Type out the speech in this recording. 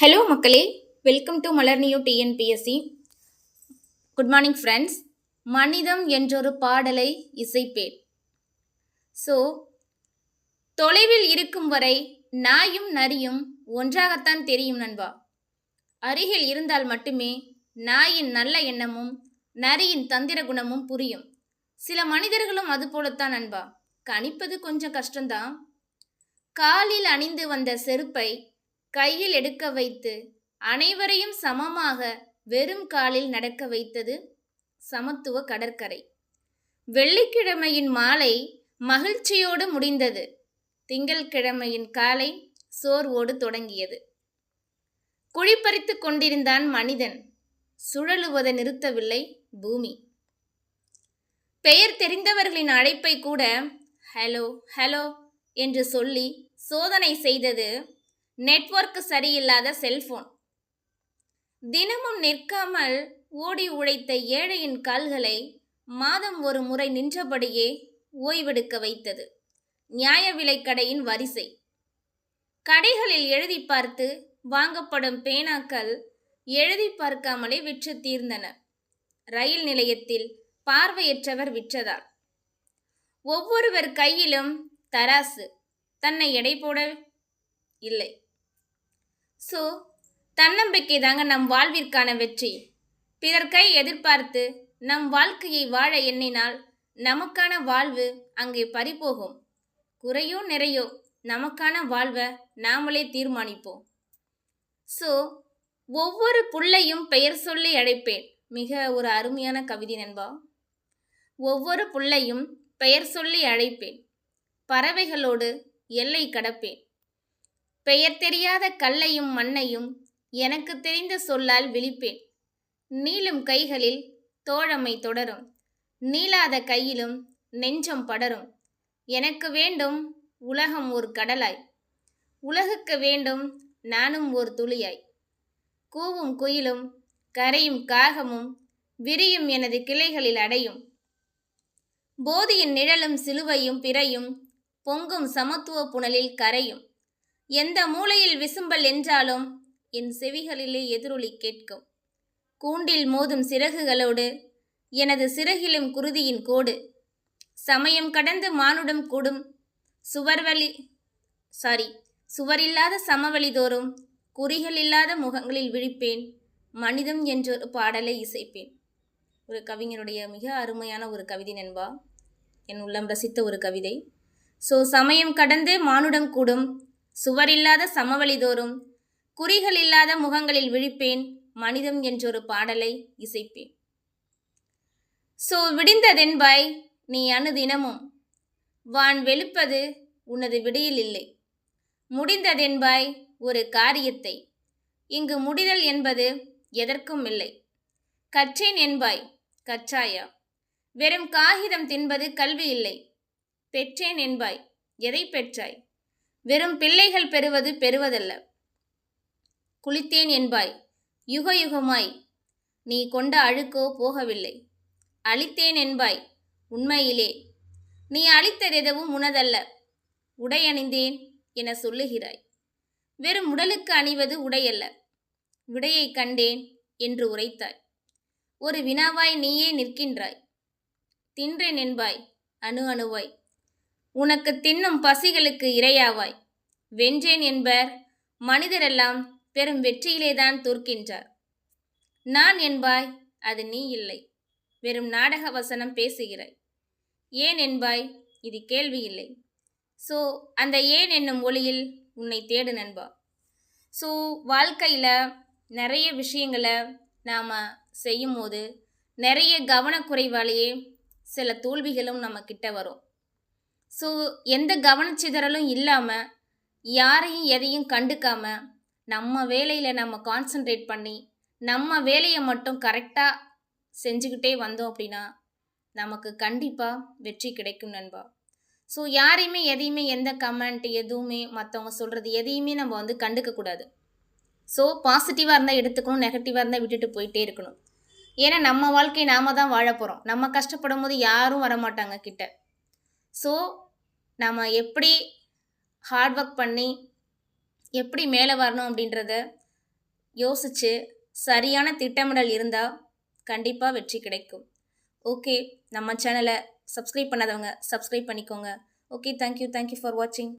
Hello மக்களே. Welcome to மலர்னியோ TNPSC good morning friends மனிதம் என்றொரு பாடலை இசைப்பேன். ஸோ தொலைவில் இருக்கும் வரை நாயும் நரியும் ஒன்றாகத்தான் தெரியும் நண்பா. அருகில் இருந்தால் மட்டுமே நாயின் நல்ல எண்ணமும் நரியின் தந்திர குணமும் புரியும். சில மனிதர்களும் அது போலத்தான் நண்பா. கணிப்பது கொஞ்சம் கஷ்டம்தான். காலில் அணிந்து வந்த செருப்பை கையில் எடுக்க வைத்து அனைவரையும் சமமாக வெறும் காலில் நடக்க வைத்தது சமத்துவ கடற்கரை. வெள்ளிக்கிழமையின் மாலை மகிழ்ச்சியோடு முடிந்தது. திங்கள்கிழமையின் காலை சோர்வோடு தொடங்கியது. குழிப்பறித்து கொண்டிருந்தான் மனிதன். சுழலுவதை நிறுத்தவில்லை பூமி. பெயர் தெரிந்தவர்களின் அழைப்பை கூட ஹலோ ஹலோ என்று சொல்லி சோதனை செய்தது நெட்வொர்க் சரியில்லாத செல்போன். தினமும் நிற்காமல் ஓடி உழைத்த ஏழையின் கால்களை மாதம் ஒரு முறை நின்றபடியே ஓய்வெடுக்க வைத்தது. நியாய விலைக் கடையின் வரிசை. கடைகளில் எழுதி பார்த்து வாங்கப்படும் பேனாக்கள் எழுதி பார்க்காமலே விற்று தீர்ந்தன. ரயில் நிலையத்தில் பார்வையற்றவர் விற்றதார் ஒவ்வொருவர் கையிலும் தராசு. தன்னை எடை போட இல்லை. ஸோ தன்னம்பிக்கை தாங்க நம் வாழ்விற்கான வெற்றி. பிறர் கை எதிர்பார்த்து நம் வாழ்க்கையை வாழ எண்ணினால் நமக்கான வாழ்வு அங்கே பறிபோகும். குறையோ நிறையோ நமக்கான வாழ்வை நாமளே தீர்மானிப்போம். ஸோ ஒவ்வொரு புள்ளையும் பெயர் சொல்லி அழைப்பேன். மிக ஒரு அருமையான கவிதை நண்பா. ஒவ்வொரு புள்ளையும் பெயர் சொல்லி அழைப்பேன். பறவைகளோடு எல்லை கடப்பேன். பெயர் தெரியாத கல்லையும் மண்ணையும் எனக்கு தெரிந்த சொல்லால் விழிப்பேன். நீளும் கைகளில் தோழமை தொடரும். நீளாத கையிலும் நெஞ்சம் படரும். எனக்கு வேண்டும் உலகம் ஒரு கடலாய். உலகுக்கு வேண்டும் நானும் ஒரு துளியாய். கூவும் குயிலும் கரையும் காகமும் விரியும் எனது கிளைகளில் அடையும். போதியின் நிழலும் சிலுவையும் பிறையும் பொங்கும் சமத்துவ புனலில் கரையும். எந்த மூலையில் விசும்பல் என்றாலும் என் செவிகளிலே எதிரொலி கேட்கும். கூண்டில் மோதும் சிறகுகளோடு எனது சிறகிலும் குருதியின் கோடு. சமயம் கடந்து மானுடம் கூடும். சுவர்வழி சாரி சுவரில்லாத சமவெளி தோறும் குறிகள் இல்லாத முகங்களில் விழிப்பேன். மனிதம் என்றொரு பாடலை இசைப்பேன். ஒரு கவிஞருடைய மிக அருமையான ஒரு கவிதை நண்பா. என் உள்ளம் ரசித்த ஒரு கவிதை. ஸோ சமயம் கடந்து மானுடம் கூடும். சுவரில்லாத சமவெளி தோறும் குறிகள் இல்லாத முகங்களில் விழிப்பேன் மனிதம் என்றொரு பாடலை இசைப்பேன். ஸோ விடிந்ததென்பாய் நீ அணுதினமும் வான் வெளுப்பது உனது விடியில் இல்லை. முடிந்ததென்பாய் ஒரு காரியத்தை. இங்கு முடிதல் என்பது எதற்கும் இல்லை. கற்றேன் என்பாய் கற்றாயா? வெறும் காகிதம் தின்பது கல்வி இல்லை. பெற்றேன் என்பாய் எதை பெற்றாய்? வெறும் பிள்ளைகள் பெறுவது பெறுவதல்ல. குளித்தேன் என்பாய் யுக யுகமாய் நீ கொண்ட அழுக்கோ போகவில்லை. அழித்தேன் என்பாய் உண்மையிலே நீ அழித்ததெதுவும் உனதல்ல. உடை அணிந்தேன் என சொல்லுகிறாய். வெறும் உடலுக்கு அணிவது உடையல்ல. விடையை கண்டேன் என்று உரைத்தாய். ஒரு வினாவாய் நீயே நிற்கின்றாய். தின்றேன் என்பாய் அணு அணுவாய். உனக்கு தின்னும் பசிகளுக்கு இரையாவாய். வென்றேன் என்பர் மனிதரெல்லாம் பெரும் வெற்றியிலேதான் தோற்கின்றார். நான் என்பாய் அது நீ இல்லை. வெறும் நாடக வசனம் பேசுகிறாய். ஏன் என்பாய் இது கேள்வி இல்லை. ஸோ அந்த ஏன் என்னும் ஒளியில் உன்னை தேடு நண்பா. ஸோ வாழ்க்கையில் நிறைய விஷயங்களை நாம் செய்யும் போது நிறைய கவனக்குறைவாலேயே சில தோல்விகளும் நம்ம கிட்ட வரும். ஸோ எந்த கவனச்சிதறலும் இல்லாமல் யாரையும் எதையும் கண்டுக்காம நம்ம வேலையில் நம்ம கான்சன்ட்ரேட் பண்ணி நம்ம வேலையை மட்டும் கரெக்டாக செஞ்சுக்கிட்டே வந்தோம் அப்படின்னா நமக்கு கண்டிப்பாக வெற்றி கிடைக்கும் நண்பா. ஸோ யாரையுமே எதையுமே எந்த கமெண்ட் எதுவுமே மற்றவங்க சொல்கிறது எதையுமே நம்ம வந்து கண்டுக்கக்கூடாது ஸோ பாசிட்டிவாக இருந்தால் எடுத்துக்கணும் நெகட்டிவாக இருந்தால் விட்டுட்டு போயிட்டே இருக்கணும். ஏன்னா நம்ம வாழ்க்கையை நாம தான் வாழ போகிறோம் நம்ம கஷ்டப்படும் போது யாரும் வரமாட்டாங்க கிட்ட. ஸோ நம்ம எப்படி ஹார்ட் ஒர்க் பண்ணி எப்படி மேலே வரணும் அப்படின்றத யோசித்து சரியான திட்டமிடல் இருந்தால் கண்டிப்பாக வெற்றி கிடைக்கும். ஓகே நம்ம சேனலை சப்ஸ்கிரைப் பண்ணாதவங்க சப்ஸ்கிரைப் பண்ணிக்கோங்க. ஓகே தேங்க்யூ தேங்க்யூ ஃபார் வாட்சிங்